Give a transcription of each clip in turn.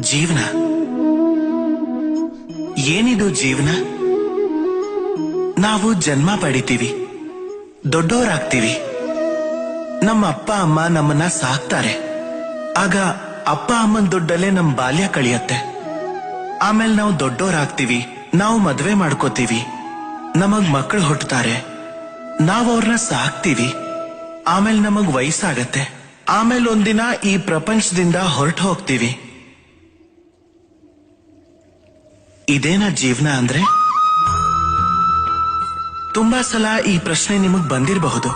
ಜೀವನ? ಏನಿದು ಜೀವನ? ನಾವು ಜನ್ಮ ಪಡಿತೀವಿ ದೊಡ್ಡವರಾಗ್ತೀವಿ ನಮ್ಮ ಅಪ್ಪ, ಅಮ್ಮ ನಮ್ಮನ್ನ ಸಾಕ್ತಾರೆ. ಆಗ ಅಪ್ಪ, ಅಮ್ಮನ ದುಡ್ಡಲ್ಲೇ ನಮ್ ಬಾಲ್ಯ ಕಳಿಯತ್ತೆ. ಆಮೇಲೆ ನಾವು ದೊಡ್ಡವರಾಗ್ತೀವಿ ನಾವು ಮದ್ವೆ ಮಾಡ್ಕೋತೀವಿ. ನಮಗ್ ಮಕ್ಕಳು ಹುಟ್ಟುತ್ತಾರೆ ನಾವು ಅವ್ರನ್ನ ಸಾಕ್ತೀವಿ. ಆಮೇಲೆ ನಮಗ್ ವಯಸ್ಸಾಗತ್ತೆ. ಆಮೇಲೆ ಒಂದಿನ ಈ ಪ್ರಪಂಚದಿಂದ ಹೊರಟು ಹೋಗ್ತೀವಿ ಇದೇನಾ ಜೀವನ ಅಂದ್ರೆ? ತುಂಬಾ ಸಲ ಈ ಪ್ರಶ್ನೆ ನಿಮಗ್ ಬಂದಿರಬಹುದು.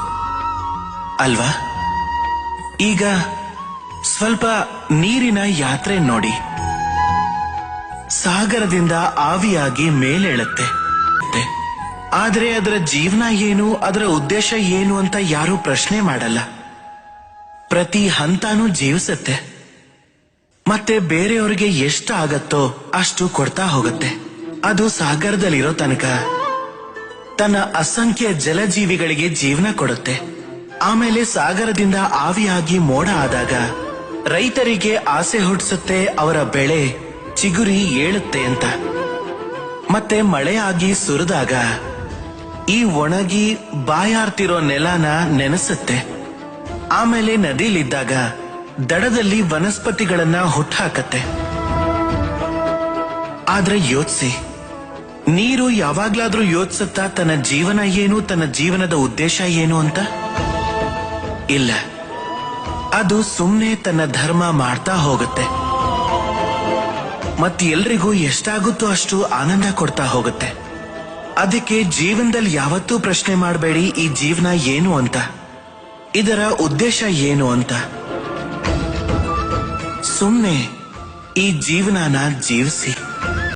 ಅಲ್ವಾ? ಈಗ ಸ್ವಲ್ಪ ನೀರಿನ ಯಾತ್ರೆ ನೋಡಿ. ಸಾಗರದಿಂದ ಆವಿಯಾಗಿ ಮೇಲೇಳುತ್ತೆ. ಆದ್ರೆ ಅದರ ಜೀವನ ಏನು, ಅದರ ಉದ್ದೇಶ ಏನು ಅಂತ ಯಾರು ಪ್ರಶ್ನೆ ಮಾಡಲ್ಲ. ಪ್ರತಿ ಹಂತಾನೂ ಜೀವಿಸುತ್ತೆ. ಮತ್ತೆ ಬೇರೆಯವರಿಗೆ ಎಷ್ಟು ಆಗತ್ತೋ ಅಷ್ಟು ಕೊಡ್ತಾ ಹೋಗುತ್ತೆ. ಅದು ಸಾಗರದಲ್ಲಿರೋ ತನಕ. ತನ್ನ ಅಸಂಖ್ಯ ಜಲಜೀವಿಗಳಿಗೆ ಜೀವನ ಕೊಡುತ್ತೆ. ಆಮೇಲೆ ಸಾಗರದಿಂದ ಆವಿಯಾಗಿ ಮೋಡ ಆದಾಗ ರೈತರಿಗೆ ಆಸೆ ಹುಟ್ಟಿಸುತ್ತೆ ಅವರ ಬೆಳೆ ಚಿಗುರಿ ಏಳುತ್ತೆ ಅಂತ. ಮತ್ತೆ ಮಳೆಯಾಗಿ ಸುರಿದಾಗ ಈ ಒಣಗಿ ಬಾಯಾರ್ತಿರೋ ನೆಲನ ನೆನೆಸುತ್ತೆ. ಆಮೇಲೆ ನದಿಲಿದ್ದಾಗ ದಡದಲ್ಲಿ ವನಸ್ಪತಿಗಳನ್ನ ಹುಟ್ಟಾಕತ್ತೆ ಆದ್ರೆ ಯೋಚಿಸಿ, ನೀರು ಯಾವಾಗ್ಲಾದ್ರೂ ಯೋಚಿಸುತ್ತಾ ತನ್ನ ಜೀವನ ಏನು, ತನ್ನ ಜೀವನದ ಉದ್ದೇಶ ಏನು ಅಂತ? ಇಲ್ಲ. ಅದು ಸುಮ್ನೆ ತನ್ನ ಧರ್ಮ ಮಾಡ್ತಾ ಹೋಗುತ್ತೆ. ಮತ್ತೆ ಎಲ್ರಿಗೂ ಎಷ್ಟಾಗುತ್ತೋ ಅಷ್ಟು ಆನಂದ ಕೊಡ್ತಾ ಹೋಗುತ್ತೆ. ಅದಕ್ಕೆ ಜೀವನದಲ್ಲಿ ಯಾವತ್ತೂ ಪ್ರಶ್ನೆ ಮಾಡಬೇಡಿ, ಈ ಜೀವನ ಏನು ಅಂತ? ಇದರ ಉದ್ದೇಶ ಏನು ಅಂತ? ಸುಮ್ನೆ ಈ ಜೀವನನ ಜೀವಿಸಿ.